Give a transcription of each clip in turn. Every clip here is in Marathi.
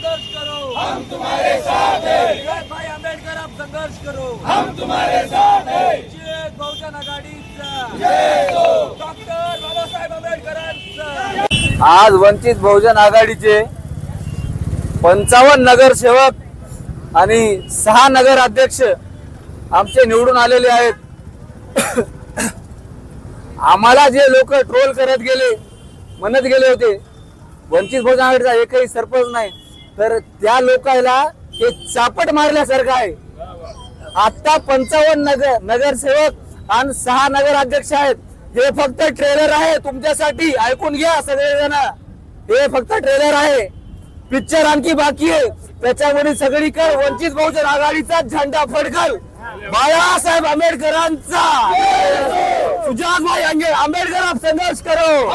संघर्ष करो। हम तुम्हारे साथ हैं। भाई अम्बेडकर आप संघर्ष करो। हम तुम्हारे साथ हैं। जय बहुजन आघाडीचा डॉक्टर बाबासाहेब आंबेडकरांचा आज वंचित बहुजन आघाडीचे पंचावन्न नगरसेवक आणि सहा नगर अध्यक्ष आमचे निवडून आलेले आहेत. आम्हाला जे लोक ट्रोल करत गेले म्हणत गेले होते वंचित भोजन आघाडीचा एकही सरपंच नाही. तर त्या लोकांना ते चापट मारल्यासारखं आहे. आता पंचावन्न नगर नगरसेवक आणि सहा नगर अध्यक्ष आहेत. हे फक्त ट्रेलर आहे तुमच्यासाठी. ऐकून घ्या सगळेजण. हे फक्त ट्रेलर आहे. पिक्चर आणखी बाकी आहे. त्याच्यामध्ये सगळीकडे वंचित बहुजन आघाडीचा झेंडा फडकल. बाळासाहेब आंबेडकरांचा. सुजातभाई आंबे- आंबेडकर आप संघर्ष करो.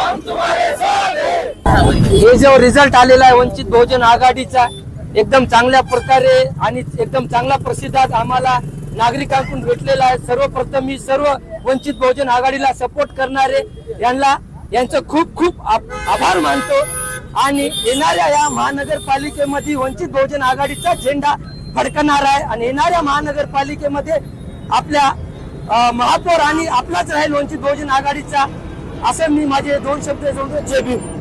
हे जो रिझल्ट आलेला आहे वंचित बहुजन आघाडीचा एकदम चांगल्या प्रकारे आणि एकदम चांगला प्रसिद्धात आम्हाला नागरिकांकडून भेटलेला आहे. सर्वप्रथम मी सर्व वंचित बहुजन आघाडीला सपोर्ट करणारे यांना यांचं खूप खूप आभार मानतो. आणि येणाऱ्या या महानगरपालिकेमध्ये वंचित बहुजन आघाडीचा झेंडा फडकणार आहे. आणि येणाऱ्या महानगरपालिकेमध्ये आपल्या महापौर आणि आपलाच राहील वंचित बहुजन आघाडीचा. असं मी माझे दोन शब्द जोडतो. जय भीम.